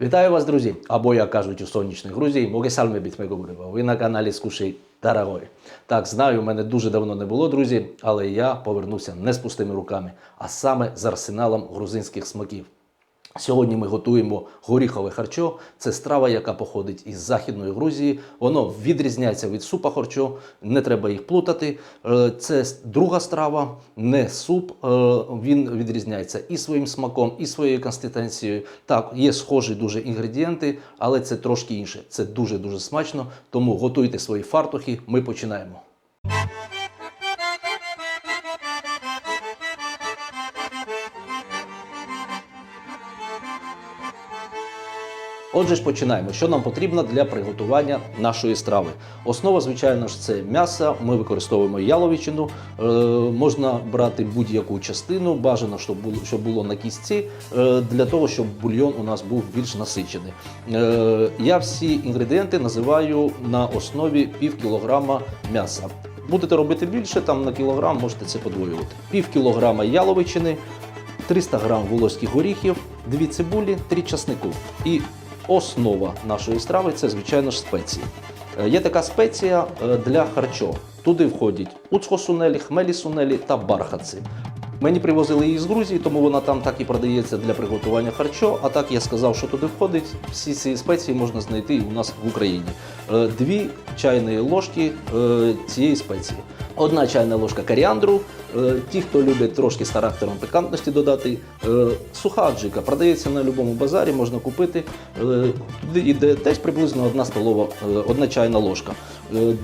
Вітаю вас, друзі! Або, як кажуть у сонячних Грузії, моги сальми біт мегобрива. Ви на каналі Скушей Дорогой. Так, знаю, мене дуже давно не було, друзі, але я повернувся не з пустими руками, а саме з арсеналом грузинських смаків. Сьогодні ми готуємо горіхове харчо. Це страва, яка походить із Західної Грузії. Воно відрізняється від супа харчо, не треба їх плутати. Е, Це друга страва, не суп. Е, Він відрізняється і своїм смаком, і своєю консистенцією. Так, є схожі дуже інгредієнти, але це трошки інше. Це дуже дуже смачно. Тому готуйте свої фартухи. Ми починаємо. Отже ж, починаємо. Що нам потрібно для приготування нашої страви? Основа, звичайно ж, це м'ясо. Ми використовуємо яловичину. Е, можна брати будь-яку частину, бажано, щоб було, щоб було на кістці, е, для того, щоб бульйон у нас був більш насичений. Е, я всі інгредієнти називаю на основі пів кілограма м'яса. Будете робити більше, там на кілограм можете це подвоювати. Пів кілограма яловичини, 300 грам волоських горіхів, дві цибулі, три часнику. І основа нашої страви це, звичайно ж, спеції. Е, Є така спеція е, для харчо. Туди входять уцхосунелі, хмелі сунелі та бархатці. Мені привозили її з Грузії, тому вона там так і продається для приготування харчо. А так я сказав, що туди входить. Всі ці спеції можна знайти у нас в Україні. Е, Дві чайні ложки е, цієї спеції. Одна чайна ложка коріандру. Е, Ті, хто любить трошки з характером пікантності додати, суха аджика продається на будь-якому базарі, можна купити. Туди йде десь приблизно одна столова, одна чайна ложка.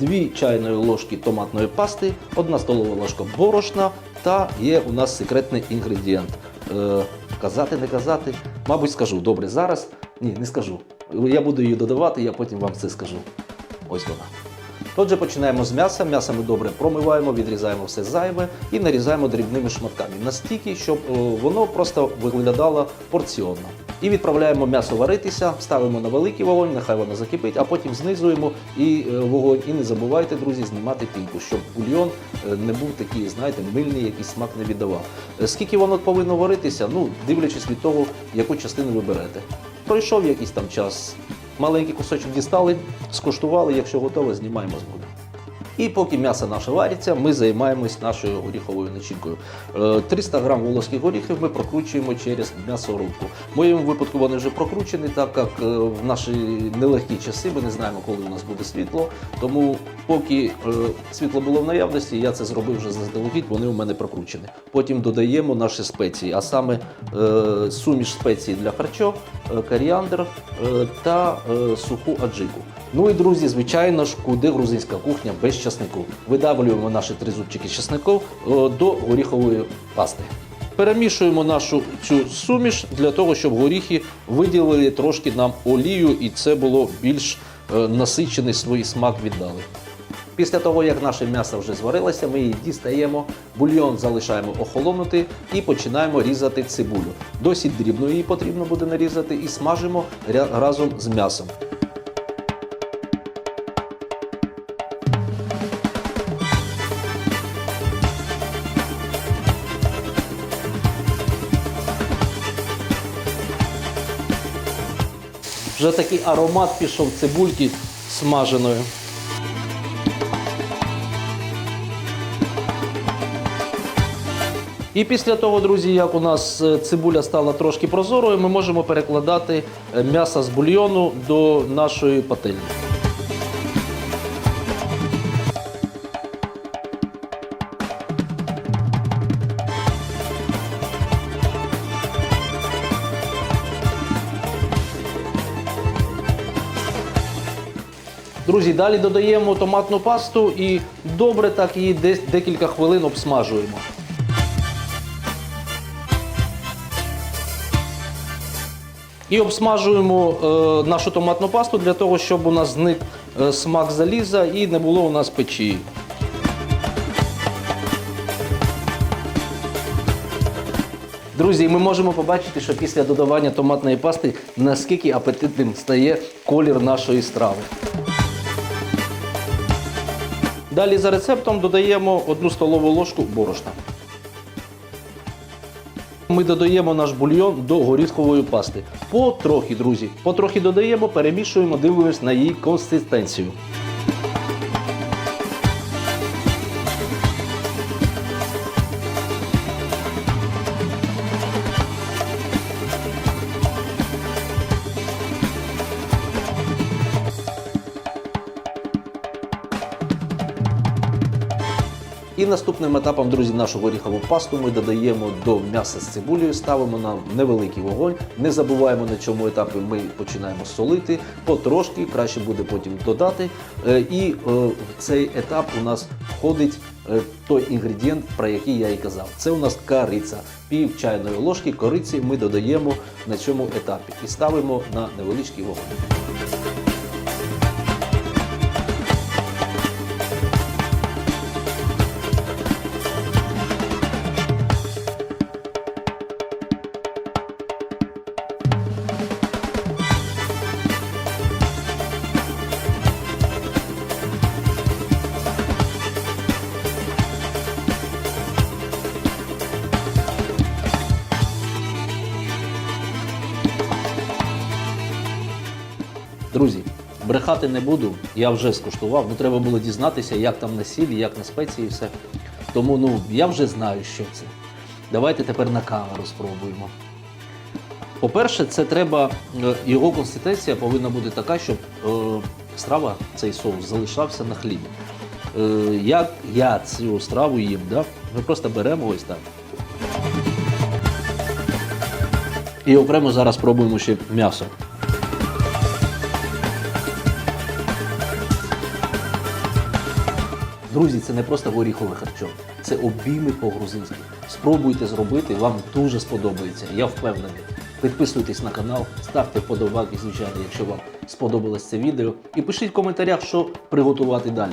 Дві чайної ложки томатної пасти, одна столова ложка борошна та є у нас секретний інгредієнт. Е, Казати, не казати, мабуть, скажу. Добре, зараз. Ні, не скажу. Я буду її додавати, я потім вам це скажу. Ось вона. Отже, починаємо з м'яса. М'ясо ми добре промиваємо, відрізаємо все зайве і нарізаємо дрібними шматками настільки, щоб е, воно просто виглядало порціонно. І відправляємо м'ясо варитися, ставимо на великий вогонь, нехай воно закипить, а потім знизуємо і е, вогонь. І не забувайте, друзі, знімати пінку, щоб бульйон е, не був такий, знаєте, мильний, який смак не віддавав. Е, Скільки воно повинно варитися, ну дивлячись від того, яку частину ви берете. Пройшов якийсь там час, маленький кусочок дістали, скуштували, якщо готове, знімаємо з воду. І поки м'ясо наше вариться, ми займаємось нашою горіховою начинкою. Е, 300 грам волоських горіхів ми прокручуємо через м'ясорубку. В моєму випадку вони вже прокручені, так як е, в наші нелегкі часи ми не знаємо, коли у нас буде світло. Тому поки е, світло було в наявності, я це зробив вже заздалегідь, вони у мене прокручені. Потім додаємо наші спеції, а саме е, суміш спецій для харчо, е, коріандр е, та е, суху аджику. Ну і друзі, звичайно ж, куди грузинська кухня без часнику. Видавлюємо наші три зубчики часнику е, до горіхової пасти. Перемішуємо нашу цю суміш для того, щоб горіхи виділили трошки нам олію, і це було більш е, насичений свій смак віддали. Після того, як наше м'ясо вже зварилося, ми її дістаємо, бульйон залишаємо охолонути і починаємо різати цибулю. Досить дрібно її потрібно буде нарізати і смажимо разом з м'ясом. Вже такий аромат пішов цибульки смаженої. І після того, друзі, як у нас е, цибуля стала трошки прозорою, ми можемо перекладати е, м'ясо з бульйону до нашої пательні. Друзі, далі додаємо томатну пасту і добре так її десь декілька хвилин обсмажуємо. І обсмажуємо е, нашу томатну пасту для того, щоб у нас зник е, смак заліза і не було у нас печі. Друзі, ми можемо побачити, що після додавання томатної пасти наскільки апетитним стає колір нашої страви. Далі за рецептом додаємо 1 столову ложку борошна. Ми додаємо наш бульйон до горіхової пасти. Потрохи, друзі. Потрохи додаємо, перемішуємо, дивимось на її консистенцію. І наступним етапом, друзі, нашу горіхову пасту ми додаємо до м'яса з цибулею, ставимо на невеликий вогонь. Не забуваємо на цьому етапі ми починаємо солити потрошки, краще буде потім додати. Е, І е, в цей етап у нас входить е, той інгредієнт, про який я і казав. Це у нас кориця. Пів чайної ложки кориці ми додаємо на цьому етапі і ставимо на невеличкий вогонь. Друзі, брехати не буду, я вже скуштував. Ну треба було дізнатися, як там на сіль, як на спеції і все. Тому ну я вже знаю, що це. Давайте тепер на камеру спробуємо. По-перше, це треба, е, його консистенція повинна бути така, щоб е, страва, цей соус, залишався на хлібі. Е, як я цю страву їм, да? ми просто беремо ось так. І окремо зараз пробуємо ще м'ясо. Друзі, це не просто горіхове харчо, це обійми по-грузинськи. Спробуйте зробити, вам дуже сподобається. Я впевнений. Підписуйтесь на канал, ставте вподобайки, звичайно, якщо вам сподобалось це відео. І пишіть в коментарях, що приготувати далі.